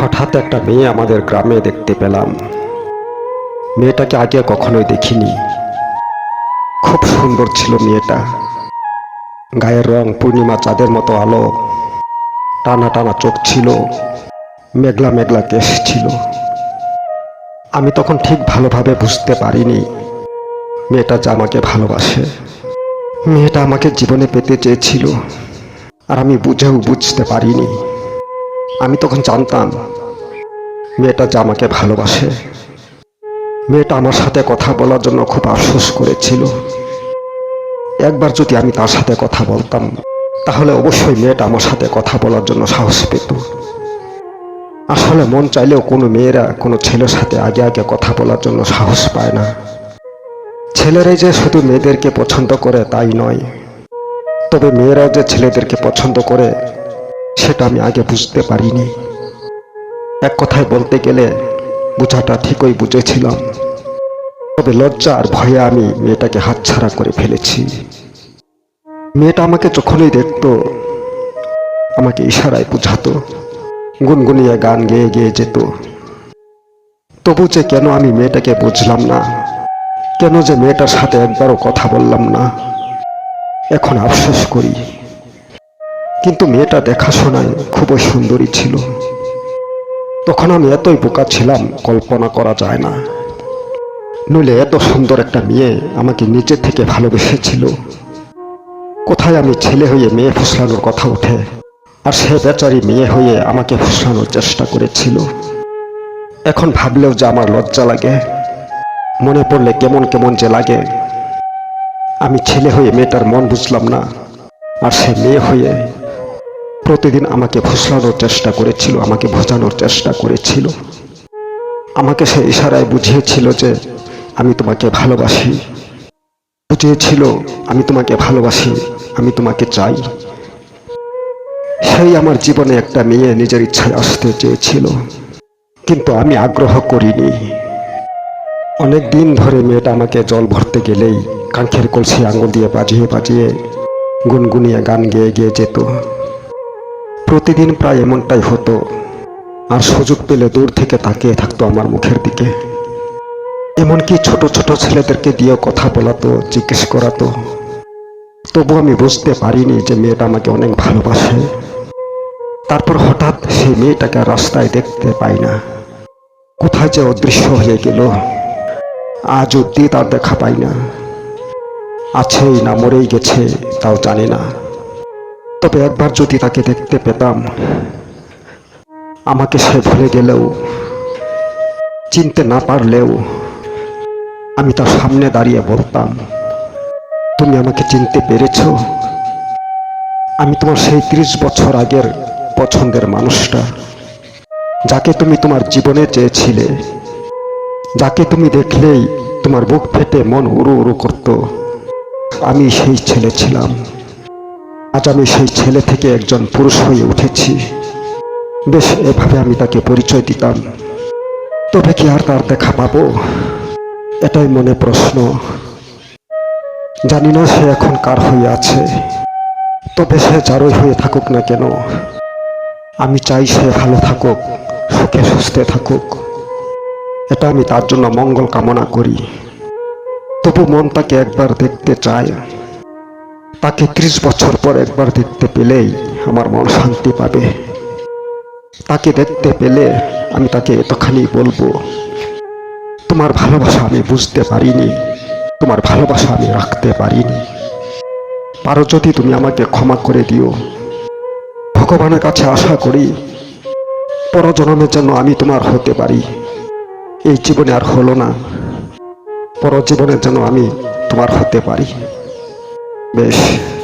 হঠাৎ একটা মেয়ে আমাদের গ্রামে দেখতে পেলাম। মেয়েটাকে আগে কখনোই দেখিনি। খুব সুন্দর ছিল মেয়েটা। গায়ের রং পূর্ণিমা চাঁদের মতো আলো। টানা টানা চোখ ছিল। মেঘলা মেঘলা কেশ ছিল। আমি তখন ঠিক ভালোভাবে বুঝতে পারিনি মেয়েটা যে আমাকে ভালোবাসে। মেয়েটা আমাকে জীবনে পেতে চেয়েছিল। আর আমি বুঝেও বুঝতে পারিনি। আমি তখন জানতাম, মেয়েটা যে আমাকে ভালোবাসে। মেয়েটা আমার সাথে কথা বলার জন্য খুব আফসোস করেছিল। একবার যদি আমি তার সাথে কথা বলতাম, তাহলে অবশ্যই মেয়েটা আমার সাথে কথা বলার জন্য সাহস পেত। আসলে মন চাইলেও কোনো মেয়েরা কোনো ছেলের সাথে আগে আগে কথা বলার জন্য সাহস পায় না। ছেলেরাই যে শুধু মেয়েদেরকে পছন্দ করে তাই নয়, তবে মেয়েরাও যে ছেলেদেরকে পছন্দ করে সেটা আমি আগে বুঝতে পারিনি। এক কথায় বলতে গেলে বোঝাটা ঠিকই বুঝেছিলাম। তবে লজ্জা আর ভয়ে আমি মেয়েটাকে হাতছাড়া করে ফেলেছি। মেয়েটা আমাকে যখনই দেখত, আমাকে ইশারায় বুঝাতো, গুনগুনিয়ে গান গেয়ে গেয়ে যেত। তবু যে কেন আমি মেয়েটাকে বুঝলাম না, কেন যে মেয়েটার সাথে একবারও কথা বললাম না, এখন আফসোস করি। কিন্তু মেয়েটা দেখাশোনায় খুবই সুন্দরী ছিল। তখন আমি এতই বোকা ছিলাম, কল্পনা করা যায় না। নইলে এত সুন্দর একটা মেয়ে আমাকে নিজে থেকে ভালোবেসেছিল। কোথায় আমি ছেলে হয়ে মেয়ে ফুসলানোর কথা ওঠে, আর সে বেচারি মেয়ে হয়ে আমাকে ফুসলানোর চেষ্টা করেছিল। এখন ভাবলেও যে আমার লজ্জা লাগে। মনে পড়লে কেমন কেমন যে লাগে। আমি ছেলে হয়ে মেয়েটার মন বুঝলাম না, আর সে মেয়ে হয়ে প্রতিদিন আমাকে ফুসলানোর চেষ্টা করেছিল, আমাকে বোঝানোর চেষ্টা করেছিল। আমাকে সে ইশারায় বুঝিয়েছিল যে, আমি তোমাকে ভালোবাসি। বুঝিয়েছিল, আমি তোমাকে ভালোবাসি, আমি তোমাকে চাই। সেই আমার জীবনে একটা মেয়ে নিজের ইচ্ছায় আসতে চেয়েছিল, কিন্তু আমি আগ্রহ করিনি। অনেক দিন ধরে মেয়েটা আমাকে জল ভরতে গেলেই কাঙ্ক্ষের কলসি আঙুল দিয়ে বাজিয়ে বাজিয়ে গুনগুনিয়ে গান গেয়ে গিয়ে যেত। প্রতিদিন প্রায় এমনটাই হতো। আর সুযোগ পেলে দূর থেকে তাকিয়ে থাকতো আমার মুখের দিকে। এমনকি ছোট ছোট ছেলেদেরকে দিয়েও কথা বলাতো, জিজ্ঞেস করাতো। তবু আমি বুঝতে পারিনি যে মেয়েটা আমাকে অনেক ভালোবাসে। তারপর হঠাৎ সেই মেয়েটাকে রাস্তায় দেখতে পাই না। কোথায় যে অদৃশ্য হয়ে গেল, আজ অব্দি তার দেখা পাই না। আছেই না, মরেই গেছে, তাও জানি না। তবে একবার যদি তাকে দেখতে পেতাম, আমাকে সে ভুলে গেলেও, চিনতে না পারলেও, আমি তার সামনে দাঁড়িয়ে বলতাম, তুমি আমাকে চিনতে পেরেছ? আমি তোমার সেই ত্রিশ বছর আগের পছন্দের মানুষটা, যাকে তুমি তোমার জীবনে চেয়েছিলে, যাকে তুমি দেখলেই তোমার বুক ফেটে মন উড়ু উড়ু করতো। আমি সেই ছেলে ছিলাম। আজ আমি সেই ছেলে থেকে একজন পুরুষ হয়ে উঠেছি। বেশ, এভাবে আমি তাকে পরিচয় দিতাম। তবে কি আর তার দেখা পাবো? এটাই মনে প্রশ্ন। জানি না সে এখন কার হয়ে আছে। তবে সে যারই হয়ে থাকুক না কেন, আমি চাই সে ভালো থাকুক, সুখে সুস্থে থাকুক। এটা আমি তার জন্য মঙ্গল কামনা করি। তবু মন তাকে একবার দেখতে চায়। তাকে ত্রিশ বছর পর একবার দেখতে পেলেই আমার মন শান্তি পাবে। তাকে দেখতে পেলে আমি তাকে এতখানি বলব, তোমার ভালোবাসা আমি বুঝতে পারিনি, তোমার ভালোবাসা আমি রাখতে পারিনি। পারো যদি তুমি আমাকে ক্ষমা করে দিও। ভগবানের কাছে আশা করি পরজন্মের জন্য আমি তোমার হতে পারি। এই জীবনে আর হলো না পরজীবনের জন্য আমি তোমার হতে পারি। বেশ